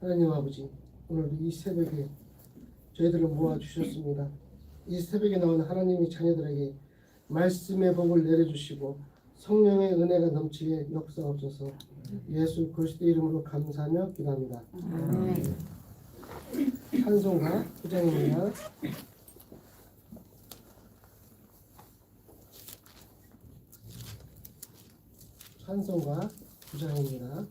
하나님 아버지 오늘도 이 새벽에 저희들을 모아 주셨습니다. 이 새벽에 나온 하나님의 자녀들에게 말씀의 복을 내려주시고 성령의 은혜가 넘치게 역사옵소서 예수 그리스도 이름으로 감사하며 기도합니다. 찬송가 부장입니다. 찬송가 부장입니다.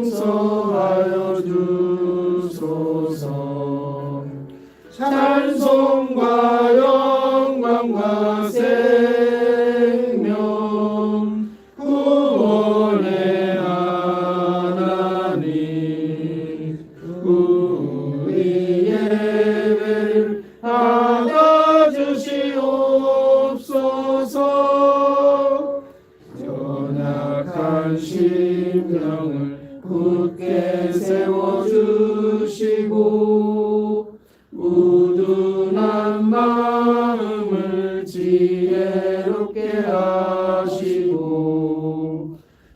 용서하여 주소서. 찬송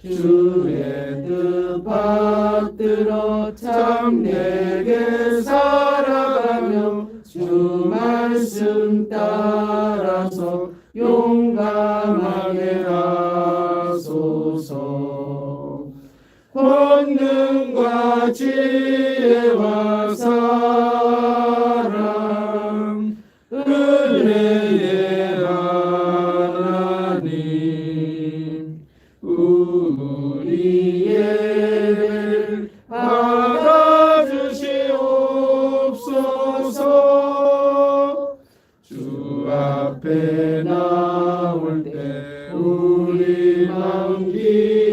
주의 뜻 받들어 Tulimam Kiri.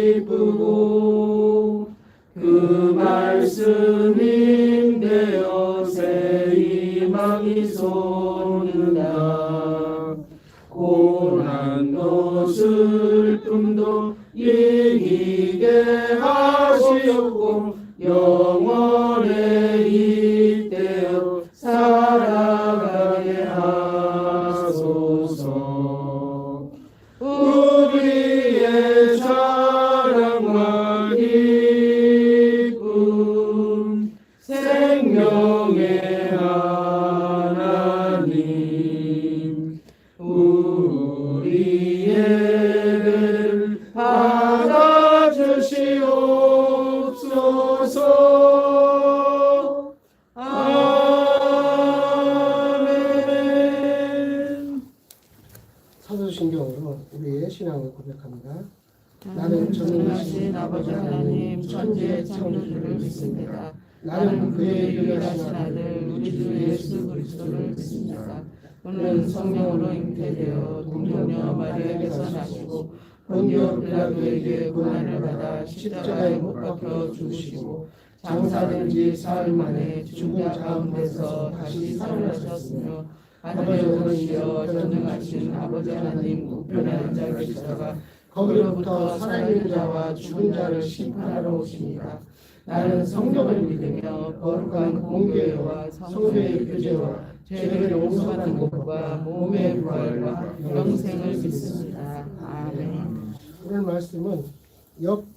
고난을 받아 십자가에 못 박혀 죽으시고 장사된 지 사흘 만에 죽은 가운데서 다시 살아나셨으며 하늘의 오르시어 전능하신 아버지 하나님 우편에 앉아 계시다가 거기로부터 살아있는 자와 죽은 자를 심판하러 오십니다. 나는 성령을 믿으며 거룩한 공교회와 성교의 교제와 죄를 용서하는 것과 몸의 부활과 영생을 믿습니다. 아멘. 오늘 말씀은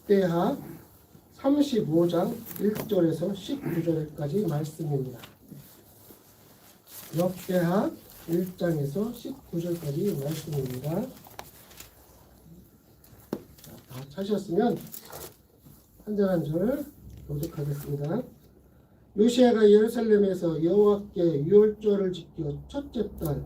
역대하 35장 1절에서 19절까지 말씀입니다. 역대하 1장에서 19절까지 말씀입니다. 자, 다 찾으셨으면 한 절 한절 교독하겠습니다. 요시아가 예루살렘에서 여호와께 유월절을 지켜 첫째 달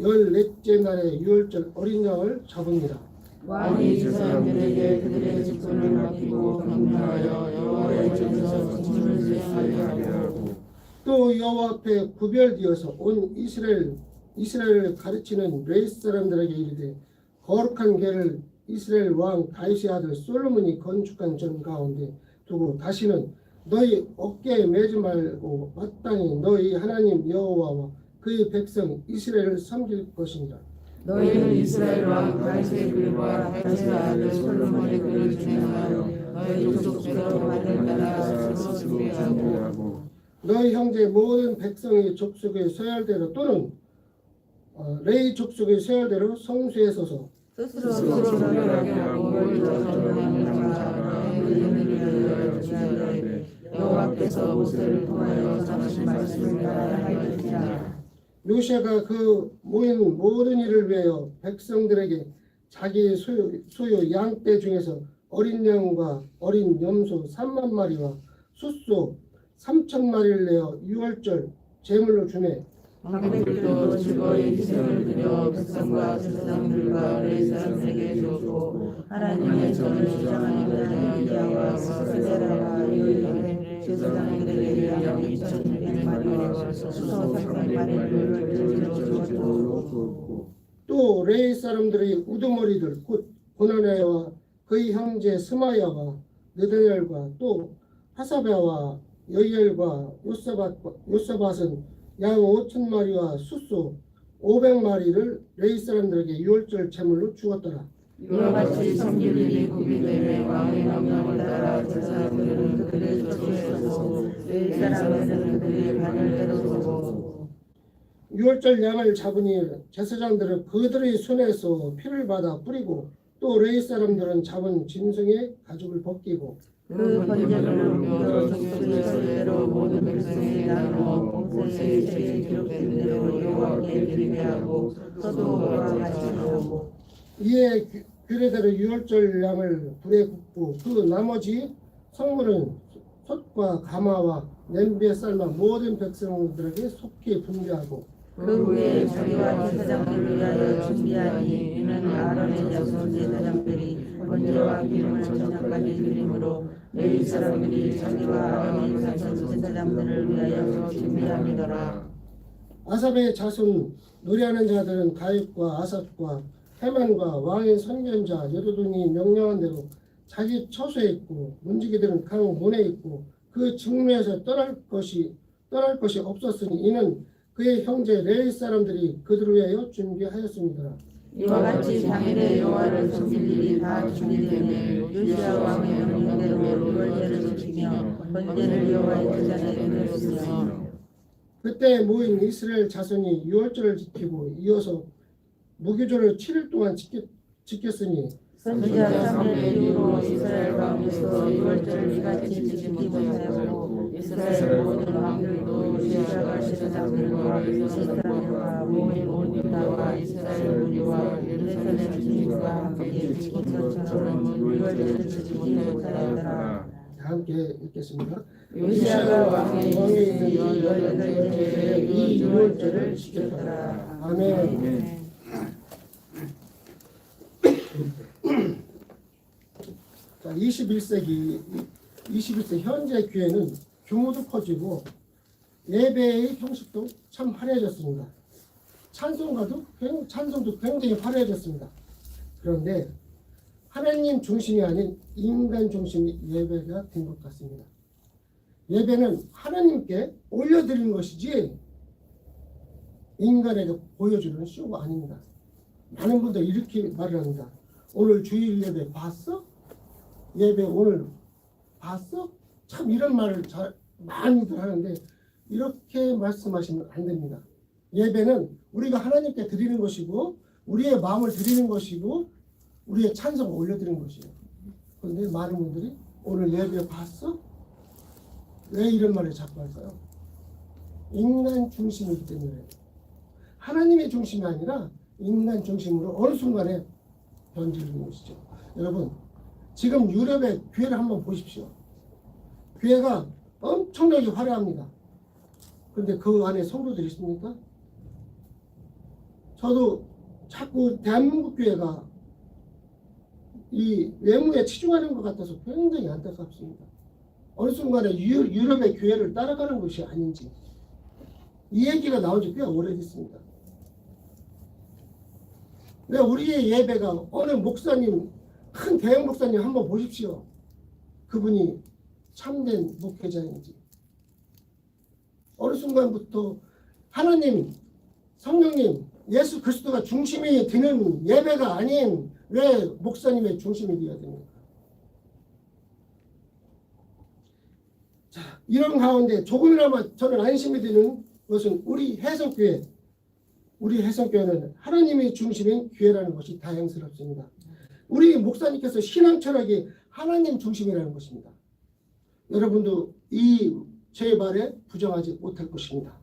열넷째 날에 유월절 어린 양을 잡으니라. 왕이 그 사람들에게 그들의 직분을 맡기고 명령하여 여호와의 전에서 수행하게 하고 또 여호와 앞에 구별되어서 온 이스라엘 이스라엘을 가르치는 레이스 사람들에게 이르되 거룩한 개를 이스라엘 왕 다윗의 아들 솔로몬이 건축한 전 가운데 두고 다시는 너희 어깨에 매지 말고 마땅히 너희 하나님 여호와와 그의 백성 이스라엘을 섬길 것이니라. 너희는 이스라엘 왕 다윗의 글과 다윗의 아들 솔로몬의 글을 준행하여 너희 족속대로 말을 따라 스스로 준비하고. 너희 형제 모든 백성의 족속의 서열대로 또는 어, 레이 족속의 서열대로 성수에 서서 스스로 서열하게 하고 전함을 잡아 너희 의인을 위하여 주시되 여호와께서 모세를 통하여 전하신 말씀을 따라 하였느니라 요시아가 그 모인 모든 일을 위하여 백성들에게 자기 소유, 소유 양떼 중에서 어린 양과 어린 염소 3만 마리와 숫소 3천 마리를 내어 유월절 제물로 주매 방백들도 즐거이 희생을 드려 백성과 제사장들과 레위 사람들에게 주었고 하나님의 전을 주장하는 자와 세자라와 레위 제사장들에게 양 2,600마리와 수소 300마리를 주었고 또 레이 사람들의 우두머리들 곧 고나네와 그의 형제 스마야와 느다넬과 또 하사베와 여이엘과 요사밭 요사밭은 양 5천 마리와 숫소 500마리를 레이 사람들에게 유월절 제물로 주었더라. 이와 같이 섬길 일이 구비되매 왕의 명령을 따라 제사장들은 그들의 서고 레위 사람들은 그들의 바늘대로 서고 유월절 양을 잡으니 제사장들은 그들의 손에서 피를 받아 뿌리고 또 레이 사람들은 잡은 짐승의 가죽을 벗기고 그 번제를 옮겨 족속의 설대로 모든 백성이 나누어 공세의 책에 기록된 대로 여호와께 드리게 하고 서도와 같이 하고. 이에 규- 규례대로 유월절 양을 불에 굽고 그 나머지 성물은 솥과 가마와 냄비에 삶아 모든 백성들에게 속히 분배하고 그 후에 자기와 제사장들을 위하여 준비하니 이는 아론의 자손 제사장들이 번제와 기름을 전장까지 드림으로 레위 사람들이 자기와 아론의 자손 제사장들을 위하여 준비함이더라 아삽의 자손 노래하는 자들은 다윗과 아삽과 해만과 왕의 선견자 여도돈이 명령한 대로 자기 처소에 있고 문지기들은 강 문에 있고 그 직무에서 떠날 것이 떠날 것이 없었으니 이는 그의 형제 레위 사람들이 그들을 위하여 준비하였습니다. 이와 같이 당일에 여호와를 섬길 일이 다 준비되매 요시아 왕의 명령대로 유월절을 지키며 번제를 여호와의 제단에 드렸으며. 그때 모인 이스라엘 자손이 유월절을 지키고 이어서 무교절을 7일 동안 지켰, 지켰으니 선지자 사무엘의 이후로 이스라엘 가운데서 유월절을 이같이 지키지 못하였고 이스라엘 모든 왕들도 요시아가 제사장들과 이스라엘과 모인 온 유다와 이스라엘 무리와 예루살렘 주민과 함께 지킨 것처럼 유월절을 지키지 못하였더라 다 함께 읽겠습니다. 요시아가 왕의 왕의 있는 있는 열여덟 해에 이 유월절을 지켰더라 아멘. 자, 21세기 21세 현재 교회는 규모도 커지고 예배의 형식도 참 화려해졌습니다. 찬송가도 굉- 찬송도 굉장히 화려해졌습니다. 그런데 하나님 중심이 아닌 인간 중심의 예배가 된 것 같습니다. 예배는 하나님께 올려드리는 것이지 인간에게 보여주는 쇼가 아닙니다. 많은 분들이 이렇게 말을 합니다. 오늘 주일 예배 봤어? 예배 오늘 봤어? 참 이런 말을 잘 많이들 하는데 이렇게 말씀하시면 안 됩니다. 예배는 우리가 하나님께 드리는 것이고 우리의 마음을 드리는 것이고 우리의 찬송을 올려드리는 것이에요. 그런데 많은 분들이 오늘 예배 봤어? 왜 이런 말을 자꾸 할까요? 인간 중심이기 때문에 하나님의 중심이 아니라 인간 중심으로 어느 순간에 변질되는 것이죠. 여러분 지금 유럽의 교회를 한번 보십시오. 교회가 엄청나게 화려합니다. 그런데 그 안에 성도들이 있습니까? 저도 자꾸 대한민국 교회가 이 외모에 치중하는 것 같아서 굉장히 안타깝습니다. 어느 순간에 유, 유럽의 교회를 따라가는 것이 아닌지 이 얘기가 나온 지 꽤 오래됐습니다. 왜 우리의 예배가 어느 목사님 큰 대형 목사님 한번 보십시오. 그분이 참된 목회자인지 어느 순간부터 하나님, 성령님, 예수 그리스도가 중심이 되는 예배가 아닌 왜 목사님의 중심이 되어야 됩니까? 자, 이런 가운데 조금이나마 저는 안심이 되는 것은 우리 해성교회, 우리 해성교회는 하나님의 중심인 교회라는 것이 다행스럽습니다. 우리 목사님께서 신앙 철학이 하나님 중심이라는 것입니다. 여러분도 이 제 말에 부정하지 못할 것입니다.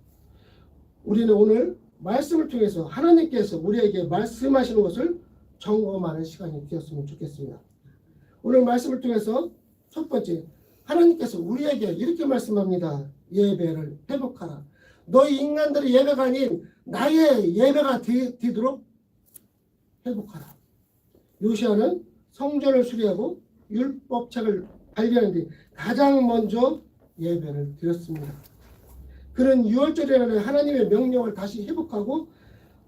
우리는 오늘 말씀을 통해서 하나님께서 우리에게 말씀하시는 것을 점검하는 시간이 되었으면 좋겠습니다. 오늘 말씀을 통해서 첫 번째 하나님께서 우리에게 이렇게 말씀합니다. 예배를 회복하라. 너희 인간들의 예배가 아닌 나의 예배가 되, 되도록 회복하라. 요시아는 성전을 수리하고 율법책을 발견하는데 가장 먼저 예배를 드렸습니다. 그런 6월절이라는 하나님의 명령을 다시 회복하고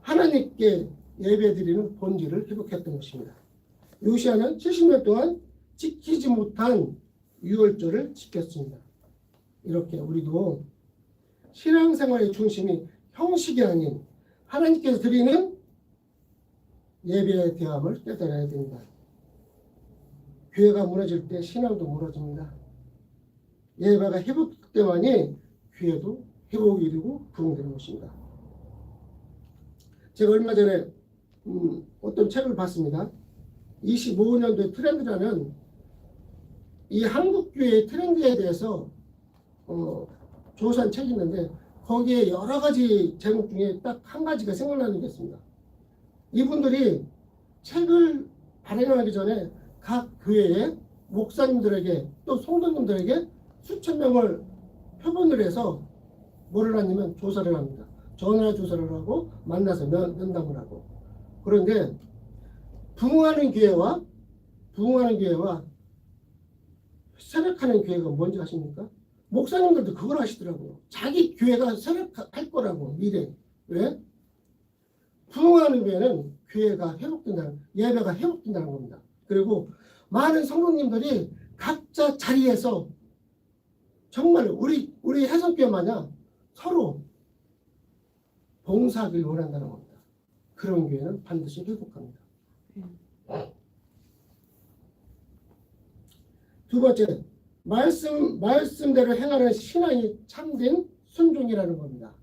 하나님께 예배드리는 본질을 회복했던 것입니다. 요시아는 70년 동안 지키지 못한 6월절을 지켰습니다. 이렇게 우리도 신앙생활의 중심이 형식이 아닌 하나님께서 드리는 예배의 대함을 깨달아야 됩니다. 교회가 무너질 때 신앙도 무너집니다. 예배가 회복되만이 교회도 회복이 되고 부흥되는 것입니다. 제가 얼마 전에 음, 어떤 책을 봤습니다. 25년도의 트렌드라는 이 한국 교회의 트렌드에 대해서 어, 조사한 책이 있는데 거기에 여러 가지 제목 중에 딱 한 가지가 생각나는 게 있습니다. 이분들이 책을 발행하기 전에 각 교회의 목사님들에게 또 성도님들에게 수천 명을 표본을 해서 뭐를 하냐면 조사를 합니다. 전화 조사를 하고 만나서 면, 면담을 하고 그런데 부흥하는 교회와 부흥하는 교회와 세력하는 교회가 뭔지 아십니까? 목사님들도 그걸 하시더라고요. 자기 교회가 세력할 거라고 미래 왜? 부흥하는 교회는 교회가 회복된다는 예배가 회복된다는 겁니다. 그리고 많은 성도님들이 각자 자리에서 정말 우리 우리 해성교회 마냥 서로 봉사하길 원한다는 겁니다. 그런 교회는 반드시 회복합니다. 두 번째, 말씀 말씀대로 행하는 신앙이 참된 순종이라는 겁니다.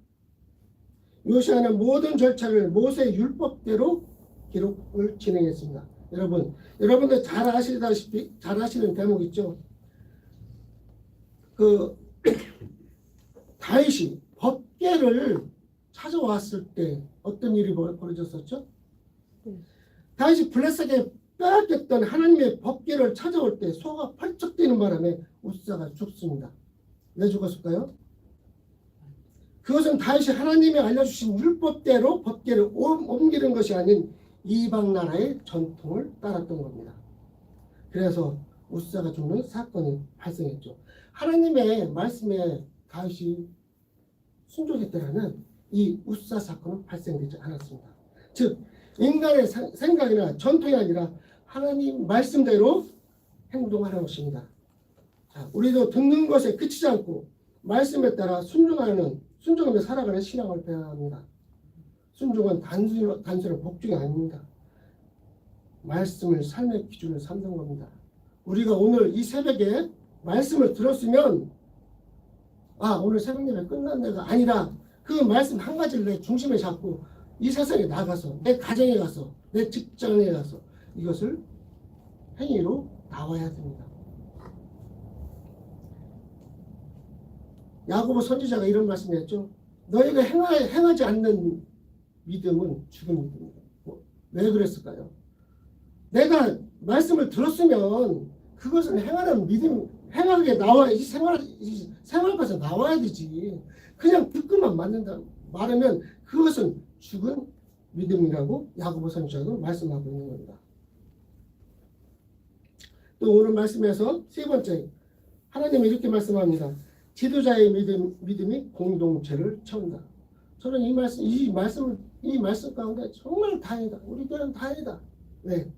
요시아는 모든 절차를 모세 율법대로 기록을 진행했습니다. 여러분, 여러분들 잘 아시다시피 잘 아시는 대목 있죠? 그 다윗이 법계를 찾아왔을 때 어떤 일이 벌- 벌어졌었죠? 다윗이 블레셋에 빼앗겼던 하나님의 법계를 찾아올 때 소가 펄쩍 뛰는 바람에 우사가 죽습니다. 왜 죽었을까요? 그것은 다윗이 하나님이 알려주신 율법대로 법계를 옮- 옮기는 것이 아닌 이방 나라의 전통을 따랐던 겁니다. 그래서 우사가 죽는 사건이 발생했죠. 하나님의 말씀에 다윗이 순종했더라면 이 우사 사건은 발생되지 않았습니다. 즉 인간의 사- 생각이나 전통이 아니라 하나님 말씀대로 행동하는 것입니다. 자, 우리도 듣는 것에 그치지 않고 말씀에 따라 순종하는 순종하며 살아가는 신앙을 배워야 합니다. 순종은 단순, 단순한 복종이 아닙니다. 말씀을 삶의 기준으로 삼는 겁니다. 우리가 오늘 이 새벽에 말씀을 들었으면 아 오늘 새벽 예배 끝났네가 아니라 그 말씀 한 가지를 내 중심에 잡고 이 세상에 나가서 내 가정에 가서 내 직장에 가서 이것을 행위로 나와야 됩니다. 야고보 선지자가 이런 말씀했죠. 너희가 행하, 행하지 않는 믿음은 죽은 믿음이다. 뭐, 왜 그랬을까요? 내가 말씀을 들었으면 그것을 행하는 믿음, 행하게 나와, 이 생활, 이 생활까지 나와야 되지. 그냥 듣고만 맞는다. 말하면 그것은 죽은 믿음이라고 야고보 선지자도 말씀하고 있는 겁니다. 또 오늘 말씀에서 세 번째, 하나님이 이렇게 말씀합니다. 지도자의 믿음, 믿음이 공동체를 채운다. 저는 이 말씀, 이 말씀을, 이 말씀 가운데 정말 다행이다. 우리 교회는 다행이다. 왜?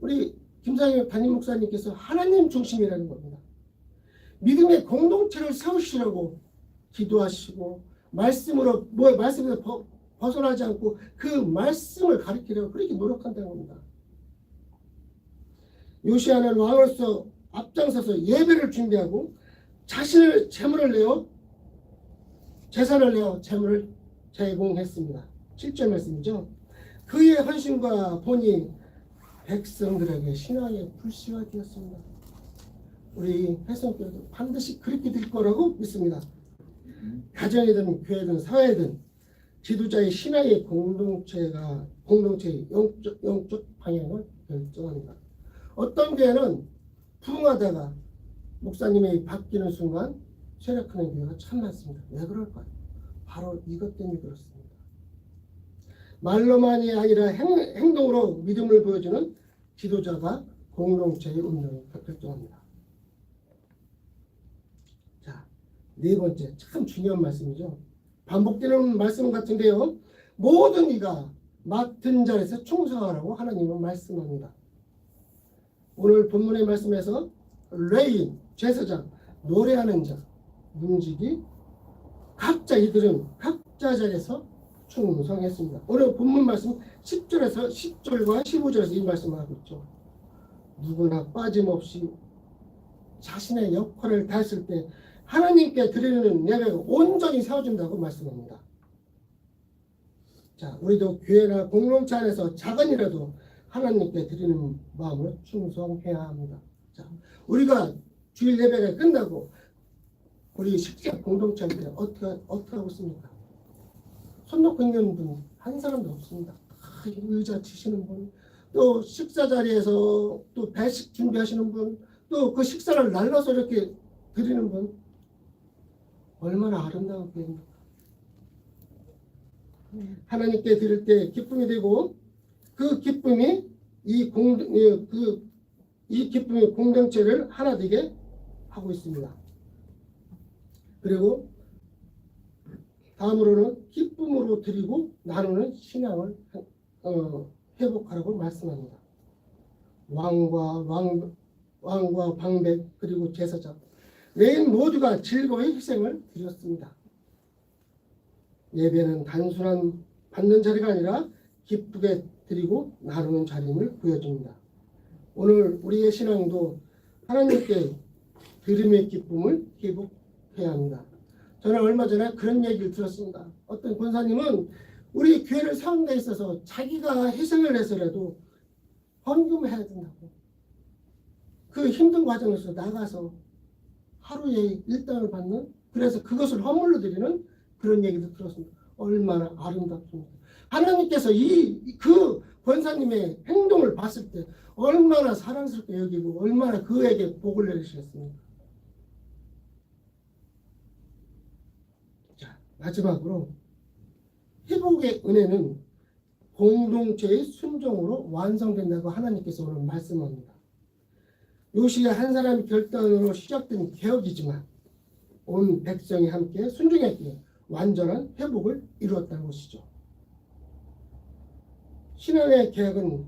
우리 김상현 담임 목사님께서 하나님 중심이라는 겁니다. 믿음의 공동체를 세우시라고 기도하시고 말씀으로 뭐 말씀에서 벗- 벗어나지 않고 그 말씀을 가리키려고 그렇게 노력한다는 겁니다. 요시아는 왕으로서 앞장서서 예배를 준비하고 자신을 제물을 내어 재산을 내어 제물을 제공했습니다. 7절 말씀이죠. 그의 헌신과 본이 백성들에게 신앙의 불씨가 되었습니다. 우리 해성교도 반드시 그렇게 될 거라고 믿습니다. 가정이든 교회든 사회든 지도자의 신앙의 공동체가 공동체의 영적, 영적 방향을 결정합니다. 어떤 교회는 부흥하다가 목사님이 바뀌는 순간 쇠락하는 교회가 참 많습니다. 왜 그럴까요? 바로 이것 때문에 그렇습니다. 말로만이 아니라 행, 행동으로 믿음을 보여주는 지도자가 공동체의 운명을 결정합니다. 자, 네 번째 참 중요한 말씀이죠. 반복되는 말씀 같은데요. 모든 이가 맡은 자리에서 충성하라고 하나님은 말씀합니다. 오늘 본문의 말씀에서 레인, 제사장, 노래하는 자, 문지기 각자 이들은 각자 자리에서 충성했습니다. 오늘 본문 말씀 10절에서 10절과 15절에서 이 말씀을 하고 있죠. 누구나 빠짐없이 자신의 역할을 다했을 때 하나님께 드리는 예배가 온전히 세워진다고 말씀합니다. 자, 우리도 교회나 공동체 안에서 작은 이라도 하나님께 드리는 마음으로 충성해야 합니다. 자, 우리가 주일 예배가 끝나고 우리 식사 공동체인데 어떻게 어떻게 하고 있습니까? 손 놓고 있는 분 한 사람도 없습니다. 다 의자 치시는 분, 또 식사 자리에서 또 배식 준비하시는 분, 또 그 식사를 날라서 이렇게 드리는 분 얼마나 아름다운 교회입니까? 하나님께 드릴 때 기쁨이 되고 그 기쁨이 이 공, 이, 그, 이 기쁨이 공동체를 하나 되게 하고 있습니다. 그리고 다음으로는 기쁨으로 드리고 나누는 신앙을 어, 회복하라고 말씀합니다. 왕과 왕, 왕과 방백 그리고 제사장 레인 모두가 즐거이 희생을 드렸습니다. 예배는 단순한 받는 자리가 아니라 기쁘게 드리고 나누는 자리임을 보여줍니다. 오늘 우리의 신앙도 하나님께 드림의 기쁨을 회복 해야 합니다. 저는 얼마 전에 그런 얘기를 들었습니다. 어떤 권사님은 우리 교회를 세운 데 있어서 자기가 희생을 해서라도 헌금해야 된다고. 그 힘든 과정에서 나가서 하루에 일당을 받는 그래서 그것을 허물로 드리는 그런 얘기도 들었습니다. 얼마나 아름답습니까? 하나님께서 이 그 권사님의 행동을 봤을 때 얼마나 사랑스럽게 여기고 얼마나 그에게 복을 내리시겠습니까? 자 마지막으로 회복의 은혜는 공동체의 순종으로 완성된다고 하나님께서 오늘 말씀합니다. 요시야 한 사람의 결단으로 시작된 개혁이지만 온 백성이 함께 순종했기에 완전한 회복을 이루었다는 것이죠. 신앙의 계획은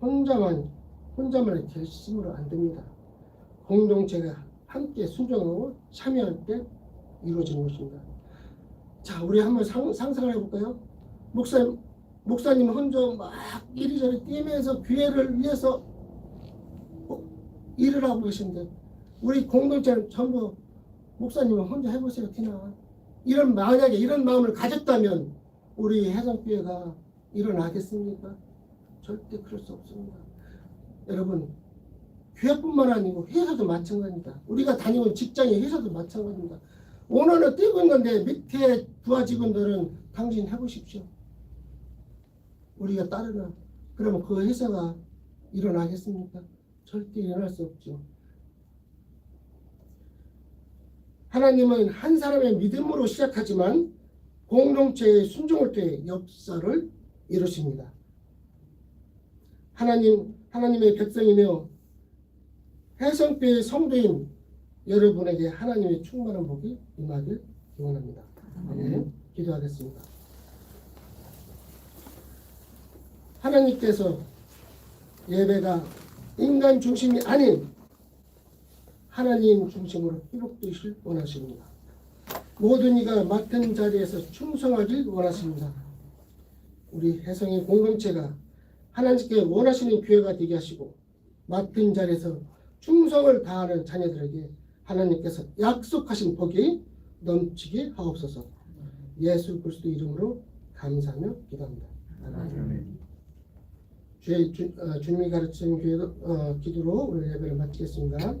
혼자만 혼자만의 결심으로 안 됩니다. 공동체가 함께 순종하고 참여할 때 이루어지는 것입니다. 자, 우리 한번 상, 상상을 해볼까요? 목사님, 목사님 혼자 막 이리저리 뛰면서 교회를 위해서 어, 일을 하고 계신데 우리 공동체는 전부 목사님은 혼자 해보세요, 티나. 이런 만약에 이런 마음을 가졌다면 우리 해성교회가 일어나겠습니까? 절대 그럴 수 없습니다. 여러분, 교회뿐만 아니고 회사도 마찬가지입니다. 우리가 다니는 직장의 회사도 마찬가지입니다. 오늘은 뛰고 있는데 밑에 부하 직원들은 당신 해보십시오. 우리가 따르나 그러면 그 회사가 일어나겠습니까? 절대 일어날 수 없죠. 하나님은 한 사람의 믿음으로 시작하지만 공동체의 순종을 통해 역사를 이루십니다. 하나님 하나님의 백성이며 해성교의 성도인 여러분에게 하나님의 충만한 복이 임하길 기원합니다. 아멘. 기도하겠습니다. 하나님께서 예배가 인간 중심이 아닌 하나님 중심으로 회복되실 원하십니다. 모든 이가 맡은 자리에서 충성하길 원하십니다. 우리 해성의 공동체가 하나님께 원하시는 교회가 되게 하시고 맡은 자리에서 충성을 다하는 자녀들에게 하나님께서 약속하신 복이 넘치게 하옵소서. 예수 그리스도 이름으로 감사하며 기도합니다. 아멘. 주의 주, 어, 주님이 가르친 교회도, 어, 기도로 오늘 예배를 마치겠습니다.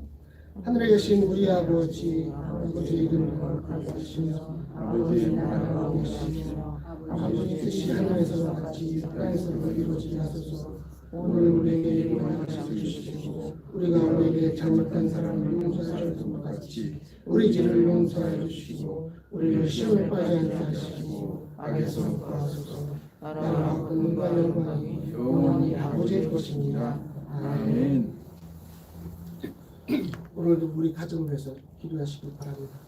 하늘에 계신 우리 아버지 아버지의 이름을 거룩하시며 아버지의 나라가 오시며 아버지 뜻이 하늘에서 같이 땅에서도 이루어지게 하소서 오늘 우리에게 일용할 것을 주시고 우리가 우리에게 잘못한 사람을 용서하는 것 같이 우리 죄를 용서하여 주시고 우리를 시험에 빠지지 않게 하시고 악에서 구하소서 나라와 권능과 영광이 영원히 아버지의 것입니다 아멘 오늘도 우리 가정을 위해서 기도하시기 바랍니다.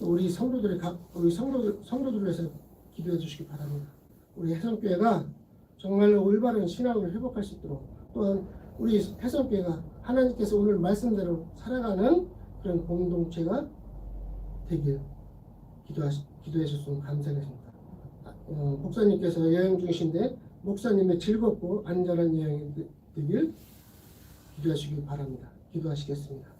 또 우리 성도들의 각 우리 성도들 성도들을 위해서 기도해 주시기 바랍니다. 우리 해성교회가 정말로 올바른 신앙을 회복할 수 있도록 또한 우리 해성교회가 하나님께서 오늘 말씀대로 살아가는 그런 공동체가 되길 기도하시 기도해 주시면 감사하겠습니다. 아, 어, 목사님께서 여행 중이신데 목사님의 즐겁고 안전한 여행이 되- 되길 기도하시기 바랍니다. 기도하시겠습니다.